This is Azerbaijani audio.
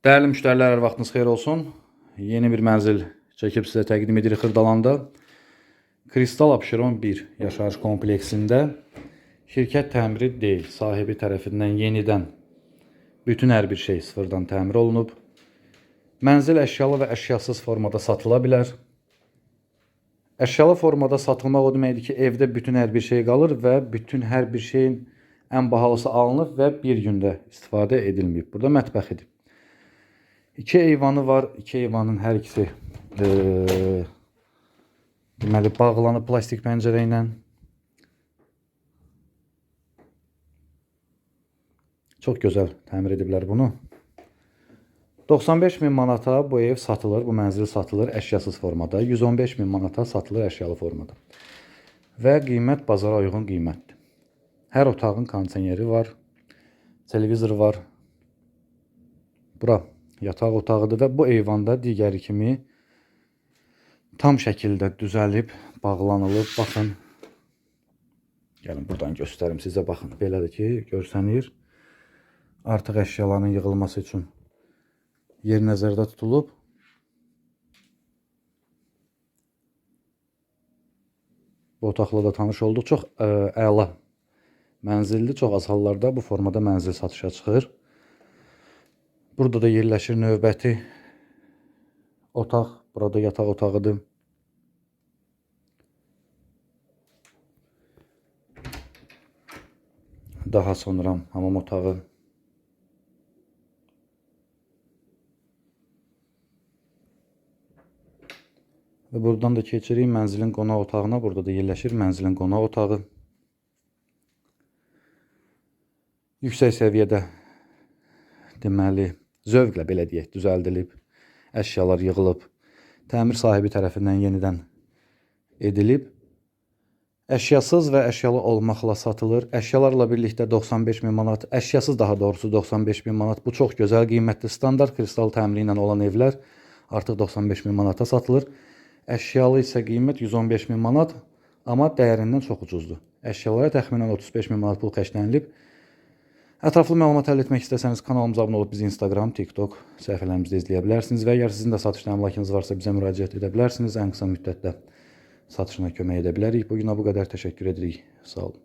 Değerli müşteriler, hər vaxtınız xeyir olsun. Yeni bir mənzil çəkib sizə təqdim edirik Xırdalanda. Kristal Abşeron 1 yaşayış kompleksində şirkət təmiri deyil, sahibi tərəfindən yenidən bütün hər bir şey sıfırdan təmir olunub. Mənzil əşyalı və əşyasız formada satıla bilər. Əşyalı formada satılmaq o deməkdir ki, evdə bütün hər bir şey qalır və bütün hər bir şeyin ən bahalısı alınıb və bir gündə istifadə edilməyib. Burada mətbəxidir. İki eyvanı var. İki eyvanın hər ikisi eee deməli bağlanıb plastik pəncərə ilə. Çox gözəl təmir ediblər bunu. 95 min manata bu ev satılır, bu mənzil satılır əşyasız formada. 115 min manata satılır əşyalı formada. Və qiymət bazara uyğun qiymətdir. Hər otağın kondisioneri var, televizor var. Bura yataq otağıdır və bu eyvanda digəri kimi tam şəkildə düzəlib, bağlanılıb. Baxın. Gəlin buradan göstərim sizə baxın. Belədir ki, görsənir. Artıq əşyaların yığılması üçün yer nəzərdə tutulub. Bu otaqla da tanış olduq. Çox ə, əla mənzildir. Çox az hallarda bu formada mənzil satışa çıxır. Burada da yerləşir növbəti otaq. Burada yataq otağıdır. Daha sonra hamam otağı. Və buradan da keçirik mənzilin qonaq otağına. Burada da yerləşir mənzilin qonaq otağı. Yüksək səviyyədə deməli zövqlə belə deyək düzəldilib, əşyalar yığılıb, təmir sahibi tərəfindən yenidən edilib. Əşyasız və əşyalı olmaqla satılır. Əşyalarla birlikdə 95 min manat, əşyasız daha doğrusu 95 min manat. Bu çox gözəl qiymətli standart kristal təmiri ilə olan evlər artıq 95 min manata satılır. Əşyalı isə qiymət 115 min manat, amma dəyərindən çox ucuzdur. Əşyalara təxminən 35 min manat pul xərclənilib. Ətraflı məlumat əldə etmək istəsəniz kanalımıza abunə olub bizi Instagram, TikTok səhifələrimizdə izləyə bilərsiniz və əgər sizin də satışda əmlakınız varsa bizə müraciət edə bilərsiniz. Ən qısa müddətdə satışına kömək edə bilərik. Bu günə bu qədər təşəkkür edirik. Sağ olun.